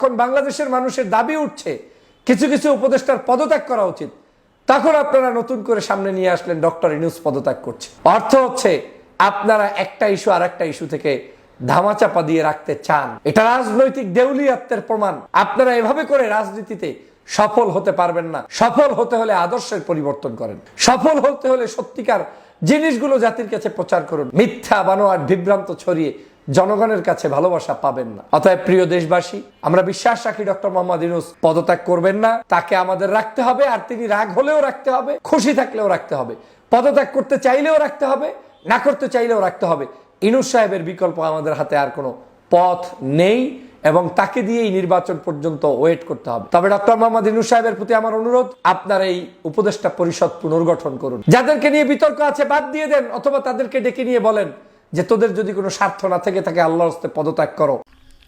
এখন বাংলাদেশের মানুষের দাবি উঠছে, কিছু কিছু উপদেষ্টার পদত্যাগ করা উচিত, তখন আপনারা নতুন করে সামনে নিয়ে আসলেন ডক্টর ইনুস পদত্যাগ করছে। অর্থ হচ্ছে, আপনারা একটা ইস্যু আর একটা ইস্যু থেকে ধামাচাপা দিয়ে রাখতে চান। এটা রাজনৈতিক দেউলিয়াত্বের প্রমাণ। আপনারা এভাবে করে রাজনীতিতে সফল হতে পারবেন না। সফল হতে হলে আদর্শের পরিবর্তন করেন। সফল হতে হলে সত্যিকার জিনিসগুলো জাতির কাছে প্রচার করুন। মিথ্যা বানোয়ার বিভ্রান্ত ছড়িয়ে জনগণের কাছে ভালোবাসা পাবেন না। অতএব প্রিয় দেশবাসী, আমরা বিশ্বাস রাখি ডক্টর মোহাম্মদ ইউনুস পদত্যাগ করবেন না। তাকে আমাদের রাখতে হবে আর তিনি রাগ হলেও রাখতে হবে, খুশি থাকলেও রাখতে হবে। পদত্যাগ করতে চাইলেও রাখতে হবে, না করতে চাইলেও রাখতে হবে। ইনুস সাহেবের বিকল্প আমাদের হাতে আর কোনো পথ নেই এবং তাকে দিয়েই নির্বাচন পর্যন্ত ওয়েট করতে হবে। তবে ডক্টর মোহাম্মদ ইনুস সাহেবের প্রতি আমার অনুরোধ, আপনার এই উপদেষ্টা পরিষদ পুনর্গঠন করুন। যাদেরকে নিয়ে বিতর্ক আছে বাদ দিয়ে দেন, অথবা তাদেরকে ডেকে নিয়ে বলেন যে তোদের যদি কোনো স্বার্থ না থেকে থাকে, আল্লাহর হস্তে পদত্যাগ করো।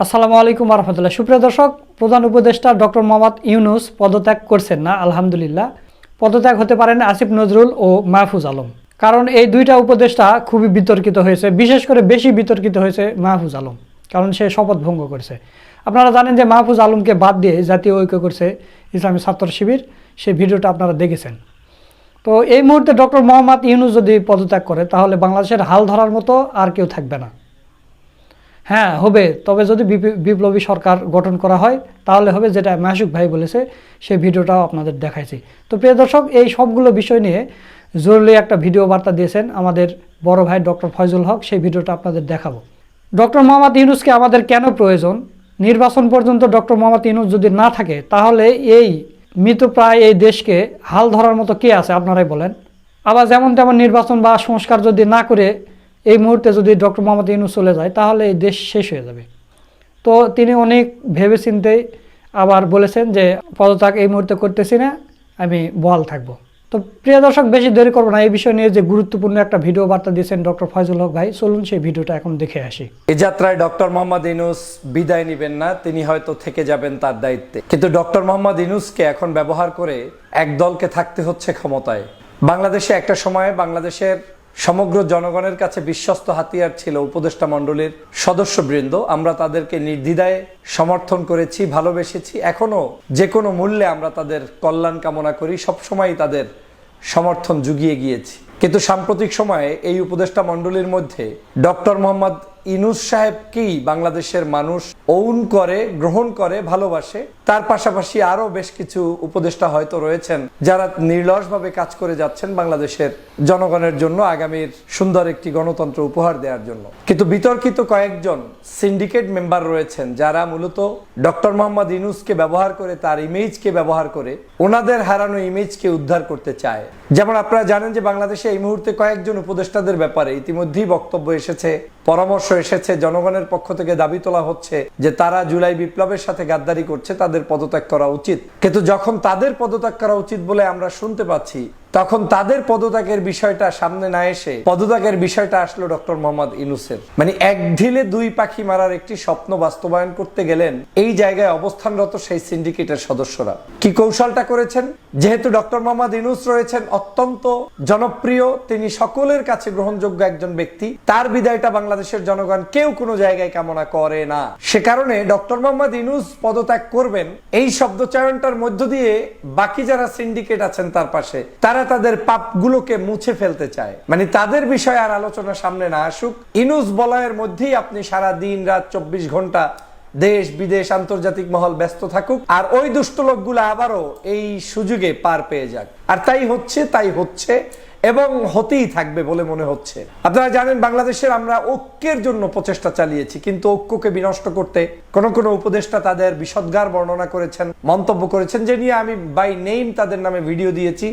আসসালামু আলাইকুম রহমতুল্লাহ। সুপ্রিয় দর্শক, প্রধান উপদেষ্টা ডক্টর মোহাম্মদ ইউনুস পদত্যাগ করছেন না, আলহামদুলিল্লাহ। পদত্যাগ হতে পারেন আসিফ নজরুল ও মাহফুজ আলম। কারণ এই দুইটা উপদেষ্টা খুবই বিতর্কিত হয়েছে, বিশেষ করে বেশি বিতর্কিত হয়েছে মাহফুজ আলম, কারণ সে শপথ ভঙ্গ করেছে। আপনারা জানেন যে মাহফুজ আলমকে বাদ দিয়ে জাতীয় ঐক্য করছে ইসলামী ছাত্র শিবির সেই ভিডিওটা আপনারা দেখেছেন। তো এই মুহূর্তে ডক্টর মোহাম্মদ ইউনুস যদি পদত্যাগ করে, তাহলে বাংলাদেশের হাল ধরার মতো আর কেউ থাকবে না। হ্যাঁ হবে। তবে যদি বিপি- বিপ্লবী সরকার গঠন করা হয়, তাহলে হবে যেটা মাসুক ভাই বলেছে, সেই ভিডিওটাও আপনাদের দেখাইছি। তো প্রিয় দর্শক, এই সবগুলো বিষয় নিয়ে জরুরি একটা ভিডিও বার্তা দিয়েছেন আমাদের বড় ভাই ডক্টর ফয়জুল হক, সেই ভিডিওটা আপনাদের দেখাবো। ডক্টর মোহাম্মদ ইউনুসকে আমাদের কেন প্রয়োজন? নির্বাচন পর্যন্ত ডক্টর মোহাম্মদ ইউনুস যদি না থাকে, তাহলে এই মৃতপ্রায় এই দেশকে হাল ধরার মতো কে আছে আপনারাই বলেন? আবার যেমন তেমন নির্বাচন বা সংস্কার যদি না করে এই মুহূর্তে যদি ডক্টর মোহাম্মদ ইউনুস চলে যায়, তাহলে এই দেশ শেষ হয়ে যাবে। তো তিনি অনেক ভেবেচিন্তে আবার বলেছেন যে পদত্যাগ এই মুহূর্তে করতেছি না, আমি বহাল থাকব। তো প্রিয় দর্শক, বেশি দেরি করব না। এই বিষয় নিয়ে যে গুরুত্বপূর্ণ একটা ভিডিও বার্তা দিয়েছেন ডক্টর ফয়জুল হক ভাই, চলুন সেই ভিডিওটা এখন দেখে আসি। এই যাত্রায় ডক্টর মোহাম্মদ ইনুস বিদায় নেবেন না, তিনি হয়তো থেকে যাবেন তার দায়িত্বে। কিন্তু ডক্টর মোহাম্মদ ইনুসকে এখন ব্যবহার করে এক দলকে থাকতে হচ্ছে ক্ষমতায়। বাংলাদেশে একটা সময়ে বাংলাদেশের সমগ্র জনগণের কাছে বিশ্বস্ত হাতিয়ার ছিল উপদেষ্টা মণ্ডলীর সদস্যবৃন্দ। আমরা তাদেরকে নির্দ্বিধায় সমর্থন করেছি, ভালোবেসেছি। এখনও যে কোনো মূল্যে আমরা তাদের কল্যাণ কামনা করি সবসময় তাদের সমর্থন জুগিয়ে গিয়েছি। কিন্তু সাম্প্রতিক সময়ে এই উপদেষ্টা মণ্ডলীর মধ্যে ডক্টর মোহাম্মদ ইনুস সাহেবকেই বাংলাদেশের মানুষ ওন করে, গ্রহণ করে, ভালোবাসে? তার পাশাপাশি আরও বেশ কিছু উপদেষ্টা হয়তো রয়েছেন যারা নির্লসভাবে কাজ করে যাচ্ছেন বাংলাদেশের জনগণের জন্য আগামীর সুন্দর একটি গণতন্ত্র উপহার দেওয়ার জন্য। কিন্তু বিতর্কিত কয়েকজন সিন্ডিকেট মেম্বার রয়েছেন যারা মূলত ডক্টর মোহাম্মদ ইনুসকে ব্যবহার করে, তার ইমেজকে ব্যবহার করে, ওনাদের হারানো ইমেজকে উদ্ধার করতে চায়। যেমন আপনারা জানেন যে বাংলাদেশে এই মুহূর্তে কয়েকজন উপদেষ্টাদের ব্যাপারে ইতিমধ্যেই বক্তব্য এসেছে। পরামর্শ এসেছে, জনগণের পক্ষ থেকে দাবি তোলা হচ্ছে যে তারা জুলাই বিপ্লবের সাথে গাদ্দারি করছে, তাদের পদত্যাগ করা উচিত। কিন্তু যখন তাদের পদত্যাগ করা উচিত বলে আমরা শুনতে পাচ্ছি তখন তাদের পদত্যাগের বিষয়টা সামনে না এসে পদত্যাগের বিষয়টা আসলো ডক্টর মোহাম্মদ ইনুসের মানে এক ঢিলে দুই পাখি মারার একটি স্বপ্ন বাস্তবায়ন করতে গেলেন এই জায়গায় অবস্থানরত সেই সিন্ডিকেটের সদস্যরা। কি কৌশলটা করেছেন? যেহেতু ডক্টর মোহাম্মদ ইনুস রয়েছেন অত্যন্ত জনপ্রিয়, তিনি সকলের কাছে গ্রহণযোগ্য একজন ব্যক্তি, তার বিদায়টা বাংলাদেশের জনগণ কেউ কোনো জায়গায় কামনা করে না। সে কারণে ডক্টর মোহাম্মদ ইনুস পদত্যাগ করবেন। এই শব্দচয়নটার মধ্য দিয়ে বাকি যারা সিন্ডিকেট আছেন তার পাশে, তারা তাদের পাপগুলোকে মুছে ফেলতে চায়। মানে তাদের বিষয়ে আর আলোচনা সামনে না আসুক, ইনুস বলয়ের মধ্যেই আপনি সারা দিন রাত চব্বিশ ঘণ্টা দেশ, বিদেশ, আন্তর্জাতিক মহল ব্যস্ত থাকুক, আর ওই দুষ্ট লোকগুলো আবারও এই সুযোগে পার পেয়ে যাক। আর তাই হচ্ছে তাই হচ্ছে এবং হতেই থাকবে বলে মনে হচ্ছে। আপনারা জানেন, বাংলাদেশের আমরা ঐক্যের জন্য প্রচেষ্টা চালিয়েছি, কিন্তু ঐক্যকে বিনষ্ট করতে কোন কোন উপদেষ্টা তাদের বিষদগার বর্ণনা করেছেন, মন্তব্য করেছেন, যে নিয়ে আমি বাই নেম তাদের নামে ভিডিও দিয়েছি।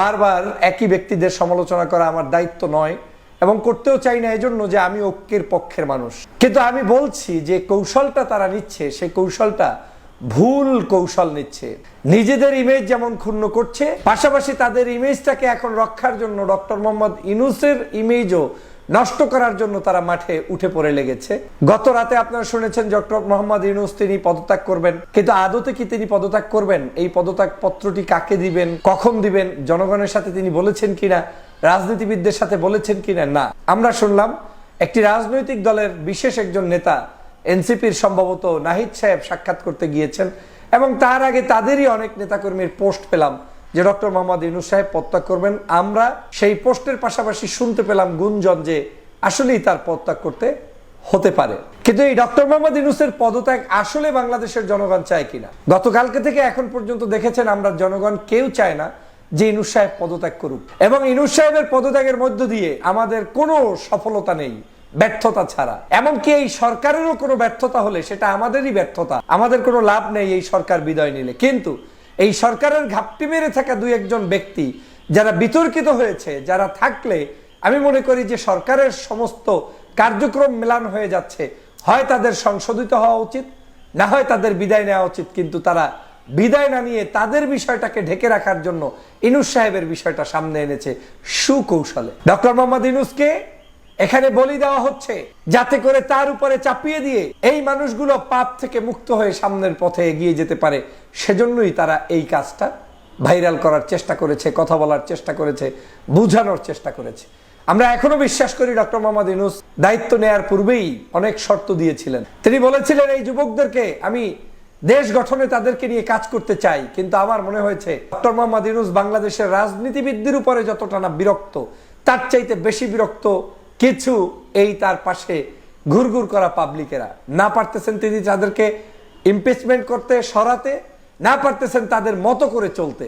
বারবার একই ব্যক্তিদের সমালোচনা করা আমার দায়িত্ব নয়, এবং করতেও চাই না এজন্য যে আমি ঐক্যের পক্ষের মানুষ। কিন্তু আমি বলছি যে কৌশলটা তারা নিচ্ছে, সেই কৌশলটা ভুল কৌশল নিচ্ছে। নিজেদের ইমেজ যেমন ক্ষুণ্ণ করছে, পাশাপাশি তাদের ইমেজটাকে এখন রক্ষার জন্য ডক্টর মোহাম্মদ ইনুসের ইমেজও নষ্ট করার জন্য তারা মাঠে উঠে পড়ে লেগেছে। গত রাতে আপনারা শুনেছেন ডক্টর মোহাম্মদ ইউনুস তিনি পদত্যাগ করবেন। কিন্তু আদতে কি তিনি পদত্যাগ করবেন? এই পদত্যাগ পত্রটি কাকে দিবেন? কখন দিবেন? জনগণের সাথে তিনি বলেছেন কিনা? রাজনীতিবিদদের সাথে বলেছেন কিনা? না। আমরা শুনলাম, একটি রাজনৈতিক দলের বিশেষ একজন নেতা এনসিপির সম্ভবত নাহিদ সাহেব সাক্ষাৎ করতে গিয়েছেন এবং তার আগে তাদেরই অনেক নেতাকর্মীর পোস্ট পেলাম যে ডক্টর মোহাম্মদ ইউনুস সাহেব পদত্যাগ করবেন। আমরা সেই পোস্টের পাশাপাশি শুনতে পেলাম গুঞ্জন যে আসলেই তার পদত্যাগ করতে হতে পারে। কিন্তু এই ডক্টর মোহাম্মদ ইউনুসের পদত্যাগ আসলে বাংলাদেশের জনগণ চায় কিনা? গতকালকে থেকে এখন পর্যন্ত দেখেছেন আমরা জনগণ কেউ চায় না যে ইনুস সাহেব পদত্যাগ করুক। এবং ইনুস সাহেবের পদত্যাগের মধ্য দিয়ে আমাদের কোনো সফলতা নেই। ব্যর্থতা ছাড়া। এমনকি এই সরকারেরও কোনো ব্যর্থতা হলে সেটা আমাদেরই ব্যর্থতা। আমাদের কোনো লাভ নেই এই সরকার বিদায় নিলে। কিন্তু এই সরকারের ঘাপটি মেরে থাকা দুই একজন ব্যক্তি যারা বিতর্কিত হয়েছে, যারা থাকলে আমি মনে করি যে সরকারের সমস্ত কার্যক্রম মেলান হয়ে যাচ্ছে। হয় তাদের সংশোধিত হওয়া উচিত, না হয় তাদের বিদায় নেওয়া উচিত। কিন্তু তারা বিদায় না নিয়ে তাদের বিষয়টাকে ঢেকে রাখার জন্য ইনুস সাহেবের বিষয়টা সামনে এনেছে সুকৌশলে। ডক্টর মোহাম্মদ ইনুসকে এখানে বলি দেওয়া হচ্ছে, যাতে করে তার উপরে চাপিয়ে দিয়ে এই মানুষগুলো পাপ থেকে মুক্ত হয়ে সামনের পথে এগিয়ে যেতে পারে। সেজন্যই তারা এই কাজটা ভাইরাল করার চেষ্টা করেছে, কথা বলার চেষ্টা করেছে, বুঝানোর চেষ্টা করেছে। আমরা এখনও বিশ্বাস করি ডক্টর মোহাম্মদ ইনুস দায়িত্ব নেয়ার পূর্বেই অনেক শর্ত দিয়েছিলেন। তিনি বলেছিলেন, এই যুবকদেরকে আমি দেশ গঠনে তাদেরকে নিয়ে কাজ করতে চাই, কিন্তু আমার মনে হয়েছে ডক্টর মোহাম্মদ ইনুস বাংলাদেশের রাজনীতিবিদদের উপরে যতটা না বিরক্ত, তার চাইতে বেশি বিরক্ত কিছু এই তার পাশে ঘুরঘুর করা পাবলিকেরা। না পারতেছেন তিনি যাদেরকে ইমপিচমেন্ট করতে, সরাতে, না পারতেছেন তাদের মতো করে চলতে।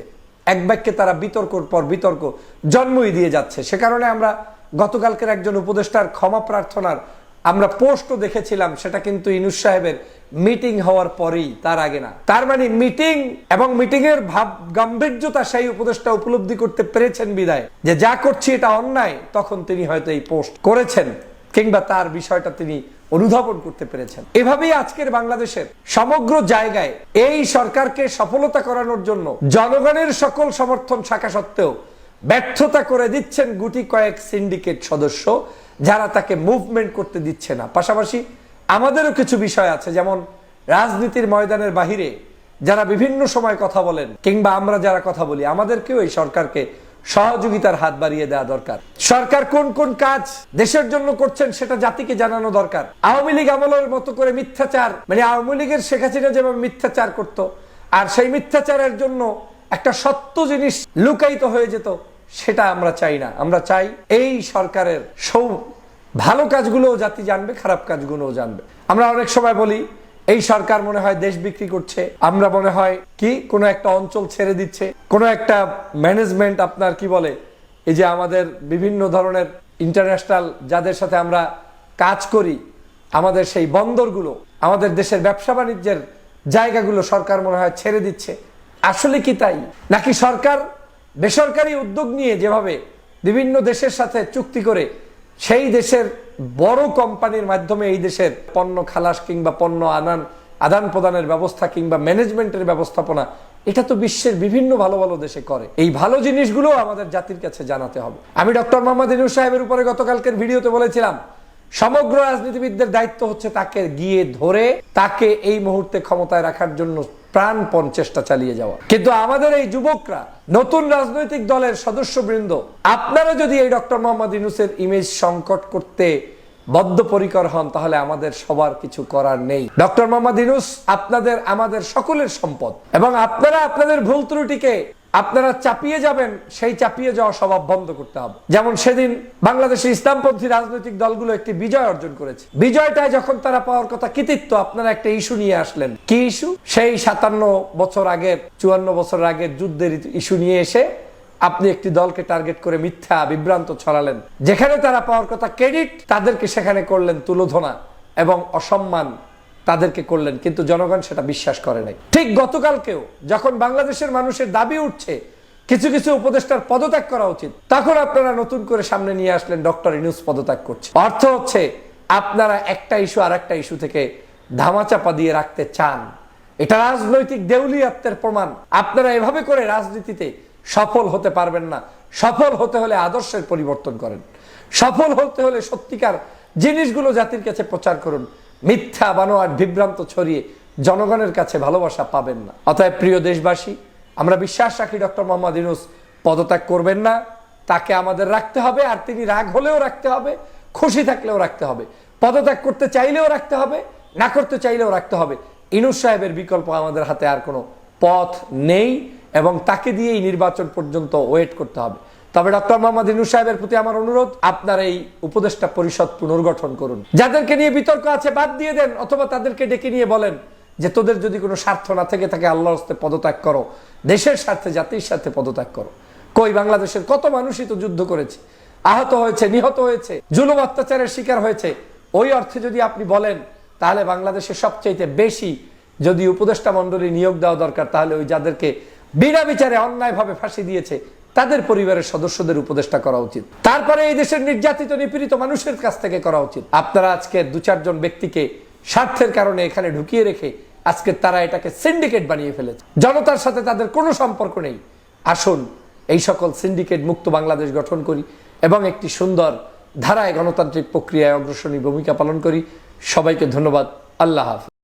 এক ব্যাগকে তারা বিতর্কর পর বিতর্ক জন্মই দিয়ে যাচ্ছে। সে কারণে আমরা গতকালকের একজন উপদেষ্টার ক্ষমা প্রার্থনার আমরা পোস্টও দেখেছিলাম, সেটা কিন্তু ইনুস সাহেবের মিটিং হওয়ার পরেই, তার আগে না। তার মানে মিটিং এবং মিটিং এর ভাব গাম্ভীর্যতা সেই উপদেষ্টা উপলব্ধি করতে পেরেছেন বিদায়, যে যা করছি এটা অন্যায়, তখন তিনি হয়তো এই পোস্ট করেছেন, কিংবা তার বিষয়টা তিনি অনুধাবন করতে পেরেছেন। এভাবেই আজকের বাংলাদেশের সমগ্র জায়গায় এই সরকারকে সফলতা করানোর জন্য জনগণের সকল সমর্থন থাকা সত্ত্বেও ব্যর্থতা করে দিচ্ছেন গুটি কয়েক সিন্ডিকেট সদস্য। যারা তাকে মুভমেন্ট করতে দিচ্ছে না। পাশাপাশি আমাদেরও কিছু বিষয় আছে, যেমন রাজনীতির ময়দানের বাহিরে যারা বিভিন্ন সময় কথা বলেন, কিংবা আমরা যারা কথা বলি, আমাদেরকেও এই সরকারকে সহযোগিতার হাত বাড়িয়ে দেওয়া দরকার। সরকার কোন কোন কাজ দেশের জন্য করছেন সেটা জাতিকে জানানো দরকার। আওয়ামী লীগ আমলের মতো করে মিথ্যাচার মানে আওয়ামী লীগের শেখ হাসিনা যেভাবে মিথ্যাচার করত, আর সেই মিথ্যাচারের জন্য একটা সত্য জিনিস লুকায়িত হয়ে যেত, সেটা আমরা চাই না। আমরা চাই এই সরকারের সৌ ভালো কাজগুলোও জাতি জানবে, খারাপ কাজগুলোও জানবে। আমরা অনেক সময় বলি, এই সরকার মনে হয় দেশ বিক্রি করছে। আমরা মনে হয় কি, কোনো একটা অঞ্চল ছেড়ে দিচ্ছে। কোনো একটা ম্যানেজমেন্ট আপনার কি বলে, এই যে আমাদের বিভিন্ন ধরনের ইন্টারন্যাশনাল যাদের সাথে আমরা কাজ করি, আমাদের সেই বন্দরগুলো, আমাদের দেশের ব্যবসা বাণিজ্যের জায়গাগুলো সরকার মনে হয় ছেড়ে দিচ্ছে। আসলে কি তাই? নাকি সরকার বেসরকারি উদ্যোগ নিয়ে যেভাবে বিভিন্ন দেশের সাথে চুক্তি করে সেই দেশের বড় কোম্পানির মাধ্যমে এই দেশের পণ্য খালাস কিংবা পণ্য আনান, আদান প্রদানের ব্যবস্থা কিংবা ম্যানেজমেন্টের ব্যবস্থাপনা, এটা তো বিশ্বের বিভিন্ন ভালো ভালো দেশে করে। এই ভালো জিনিসগুলো আমাদের জাতির কাছে জানাতে হবে। আমি ডক্টর মোহাম্মদ ইনুস সাহেবের উপরে গতকালকের ভিডিওতে বলেছিলাম, সমগ্র রাজনীতিবিদদের দায়িত্ব হচ্ছে তাকে গিয়ে ধরে, তাকে এই মুহূর্তে ক্ষমতায় রাখার জন্য প্রাণপণ চেষ্টা চালিয়ে যাওয়া। কিন্তু আমাদের এই যুবকরা, নতুন রাজনৈতিক দলের সদস্যবৃন্দ, আপনারা যদি এই ডক্টর মোহাম্মদ ইউনুসের ইমেজ সংকট করতে বদ্ধপরিকর হন, তাহলে আমাদের সবার কিছু করার নেই। ডক্টর মোহাম্মদ ইউনুস আপনাদের, আমাদের সকলের সম্পদ। এবং আপনারা আপনাদের ভুল ত্রুটিকে আপনারা চাপিয়ে যাবেন, সেই চাপিয়ে যাওয়া স্বভাব বন্ধ করতে হবে। যেমন সেদিন বাংলাদেশের ইসলামপন্থী রাজনৈতিক দলগুলো একটি বিজয় অর্জন করেছে। বিজয়টায় যখন তারা পাওয়ার কথা কৃতিত্ব, আপনারা একটা ইস্যু নিয়ে আসলেন। কি ইস্যু? সেই সাতান্ন বছর আগের চুয়ান্ন বছর আগের যুদ্ধের ইস্যু নিয়ে এসে আপনি একটি দলকে টার্গেট করে মিথ্যা বিভ্রান্ত ছড়ালেন। যেখানে তারা পাওয়ার কথা ক্রেডিট, তাদেরকে সেখানে করলেন তুলোধনা এবং অসম্মান তাদেরকে করলেন, কিন্তু জনগণ সেটা বিশ্বাস করে নাই। ঠিক গতকালকেও যখন বাংলাদেশের মানুষের দাবি উঠছে, কিছু কিছু উপদেষ্টার পদত্যাগ করা উচিত, তখন আপনারা নতুন করে সামনে নিয়ে আসলেন ডক্টর ইনুস পদত্যাগ করছে। অর্থ হচ্ছে, আপনারা একটা ইস্যু আর একটা ইস্যু থেকে ধামাচাপা দিয়ে রাখতে চান। এটা রাজনৈতিক দেউলিয়াত্বের প্রমাণ। আপনারা এভাবে করে রাজনীতিতে সফল হতে পারবেন না। সফল হতে হলে আদর্শের পরিবর্তন করেন। সফল হতে হলে সত্যিকার জিনিসগুলো জাতির কাছে প্রচার করুন। মিথ্যা বানোয়ার বিভ্রান্ত ছড়িয়ে জনগণের কাছে ভালোবাসা পাবেন না। অতএব প্রিয় দেশবাসী, আমরা বিশ্বাস রাখি ডক্টর মোহাম্মদ ইনুস পদত্যাগ করবেন না। তাকে আমাদের রাখতে হবে, আর তিনি রাগ হলেও রাখতে হবে, খুশি থাকলেও রাখতে হবে। পদত্যাগ করতে চাইলেও রাখতে হবে, না করতে চাইলেও রাখতে হবে। ইনুস সাহেবের বিকল্প আমাদের হাতে আর কোনো পথ নেই, এবং তাকে দিয়েই নির্বাচন পর্যন্ত ওয়েট করতে হবে। তবে ডক্টর মোহাম্মদ ইনুস সাহেবের প্রতি আমার অনুরোধ, আপনার এই উপদেষ্টা পরিষদ পুনর্গঠন করুন। যাদেরকে নিয়ে বিতর্ক আছে, বাদ দিয়ে দেন, অথবা তাদেরকে ডেকে নিয়ে বলেন যে তোদের যদি কোনো স্বার্থ না থেকে থাকে, আল্লাহর হস্তে পদত্যাগ করো। দেশের স্বার্থে, জাতির স্বার্থে পদত্যাগ করো। কই, বাংলাদেশের কত মানুষই তো যুদ্ধ করেছে? আহত হয়েছে, নিহত হয়েছে, জুলুম অত্যাচারের শিকার হয়েছে। ওই অর্থে যদি আপনি বলেন, তাহলে বাংলাদেশের সবচাইতে বেশি যদি উপদেষ্টা মণ্ডলী নিয়োগ দেওয়া দরকার, তাহলে ওই যাদেরকে বিনা বিচারে অন্যায়ভাবে ফাঁসি দিয়েছে তাদের পরিবারের সদস্যদের উপদেষ্টা করা উচিত। তারপরে এই দেশের নির্যাতিত, নিপীড়িত মানুষের কাছ থেকে করা উচিত। আপনারা আজকে দু চারজন ব্যক্তিকে স্বার্থের কারণে এখানে ঢুকিয়ে রেখে আজকে তারা এটাকে সিন্ডিকেট বানিয়ে ফেলেছে। জনতার সাথে তাদের কোনো সম্পর্ক নেই। আসুন এই সকল সিন্ডিকেট মুক্ত বাংলাদেশ গঠন করি এবং একটি সুন্দর ধারায় গণতান্ত্রিক প্রক্রিয়ায় অগ্রসরী ভূমিকা পালন করি। সবাইকে ধন্যবাদ। আল্লাহ হাফিজ।